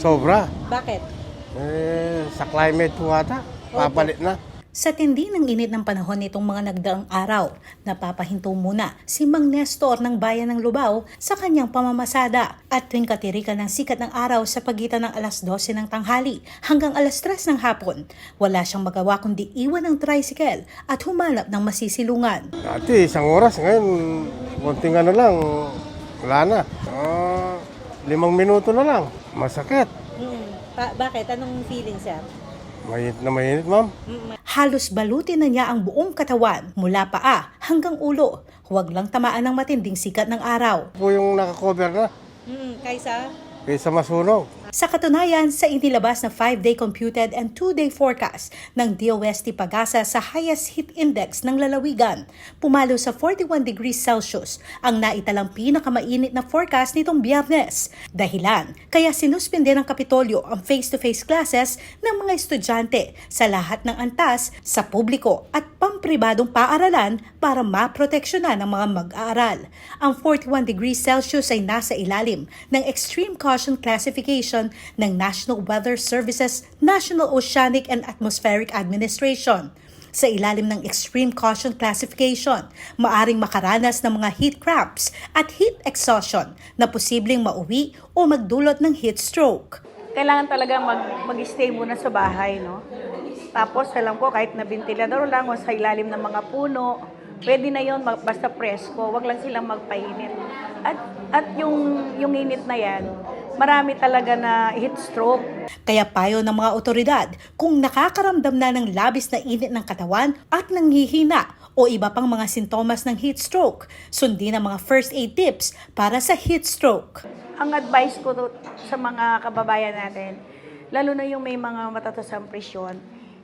Sobra. Bakit? Eh, sa climate po ata, papalit na. Sa tindi ng init ng panahon nitong mga nagdaang araw, napapahinto muna si Mang Nestor ng Bayan ng Lubao sa kanyang pamamasada at tuwing katirikan ng sikat ng araw sa pagitan ng alas 12 ng tanghali hanggang alas 3 ng hapon, wala siyang magawa kundi iwan ang tricycle at humanap ng masisilungan. Dati, isang oras. Ngayon, konting ano lang, wala na. Limang minuto na lang. Masakit. bakit? Anong feeling, sir? Mainit na mainit, ma'am. Halos balutin na niya ang buong katawan mula paa hanggang ulo. Huwag lang tamaan ng matinding sikat ng araw. Po yung nakakover na. kaysa? Kaysa masunog. Sa katunayan, sa inilabas na 5-day computed and 2-day forecast ng DOST Pagasa sa highest heat index ng lalawigan, pumalo sa 41 degrees Celsius ang naitalang pinakamainit na forecast nitong biyernes. Dahilan, kaya sinuspinde ng Kapitolyo ang face-to-face classes ng mga estudyante sa lahat ng antas sa publiko at pampribadong paaralan para maproteksyonan ng mga mag-aaral. Ang 41 degrees Celsius ay nasa ilalim ng Extreme Caution Classification ng National Weather Services National Oceanic and Atmospheric Administration. Sa ilalim ng Extreme Caution Classification, maaring makaranas ng mga heat cramps at heat exhaustion na posibleng mauwi o magdulot ng heat stroke. kailangan talaga mag, mag-stay muna sa bahay, no? Tapos, alam ko, kahit na ventilador lang o sa ilalim ng mga puno, pwede na yon basta presko, wag lang silang magpainit. At, at yung, yung init na yan, marami talaga na heat stroke. Kaya payo ng mga otoridad kung nakakaramdam na ng labis na init ng katawan at nanghihina o iba pang mga sintomas ng heat stroke, sundin ang mga first aid tips para sa heat stroke. Ang advice ko to, sa mga kababayan natin, lalo na yung may mga matatas ang presyon,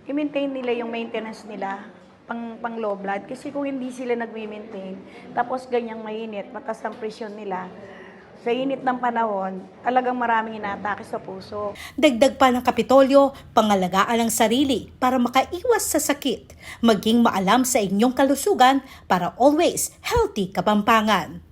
i-maintain nila yung maintenance nila pang, pang low blood. Kasi kung hindi sila nag-maintain, tapos ganyang mainit, mataas ang presyon nila, sa init ng panahon, talagang maraming inaatake sa puso. Dagdag pa ng Kapitolyo, pangalagaan ang sarili para makaiwas sa sakit. Maging maalam sa inyong kalusugan para always healthy kapampangan.